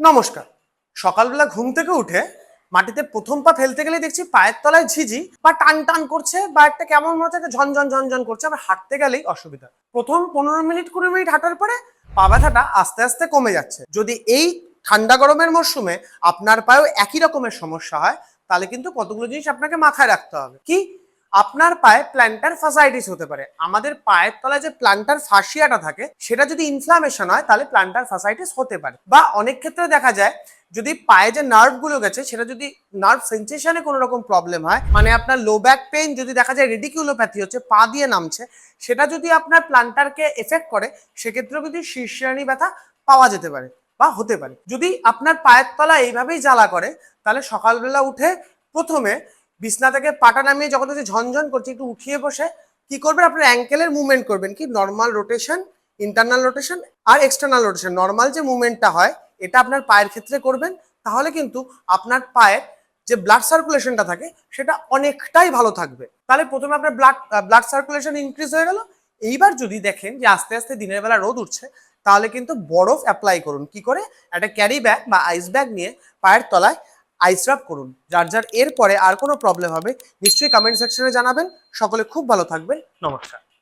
নমস্কার। সকালবেলা ঘুম থেকে উঠে মাটিতে প্রথম পা ফেলতে গেলে দেখছি পায়ের তলায় ঝিঝি বা টান টান করছে বা একটা কেমন মনে হচ্ছে ঝনঝন ঝনঝন করছে, আবার হাঁটতে গেলেই অসুবিধা। প্রথম পনেরো মিনিট কুড়ি মিনিট হাঁটার পরে পা ব্যথাটা আস্তে আস্তে কমে যাচ্ছে। যদি এই ঠান্ডা গরমের মরশুমে আপনার পায়েও একই রকমের সমস্যা হয়, তাহলে কিন্তু কতগুলো জিনিস আপনাকে মাথায় রাখতে হবে। কি? আপনার পায়ে প্ল্যান্টার ফাসাইটিস হতে পারে। আমাদের পায়ের তলায় যে প্ল্যান্টার ফাসিয়াটা থাকে, সেটা যদি ইনফ্লামেশন হয়, তাহলে প্ল্যান্টার ফাসাইটিস হতে পারে। বা অনেক ক্ষেত্রে দেখা যায়, যদি পায়ে যে নার্ভগুলো গেছে, সেটা যদি নার্ভ সেন্সেশনে কোনো রকম প্রবলেম হয় মানে আপনার লো ব্যাক পেইন যদি দেখা যায় রেডিকিউলোপ্যাথি হচ্ছে, পা দিয়ে নামছে, সেটা যদি আপনার প্ল্যান্টারকে এফেক্ট করে, সেক্ষেত্রেও কিন্তু শীর্ষানি ব্যথা পাওয়া যেতে পারে বা হতে পারে। যদি আপনার পায়ের তলা এইভাবেই জ্বালা করে, তাহলে সকালবেলা উঠে প্রথমে বিছনা থেকে পাটা নামিয়ে যখন হচ্ছে ঝনঝন করছে, একটু উঠিয়ে বসে, কি করবেন? আপনার অ্যাঙ্কেলের মুভমেন্ট করবেন। কি? নর্মাল রোটেশন ইন্টারনাল রোটেশন আর এক্সটার্নাল রোটেশন নর্মাল যে মুভমেন্টটা হয়, এটা আপনার পায়ের ক্ষেত্রে করবেন। তাহলে কিন্তু আপনার পায়ের যে ব্লাড সার্কুলেশনটা থাকে, সেটা অনেকটাই ভালো থাকবে। তাহলে প্রথমে আপনার ব্লাড ব্লাড সার্কুলেশন ইনক্রিজ হয়ে গেল। এইবার যদি দেখেন যে আস্তে আস্তে দিনের বেলা রোদ উঠছে, তাহলে কিন্তু বরফ অ্যাপ্লাই করুন। কি করে? একটা ক্যারি ব্যাগ বা আইস ব্যাগ নিয়ে পায়ের তলায় আইস রাব করুন। যার যার এরপরে আর কোনো প্রবলেম হবে, নিশ্চয়ই কমেন্ট সেকশনে জানাবেন। সকলে খুব ভালো থাকবেন। নমস্কার।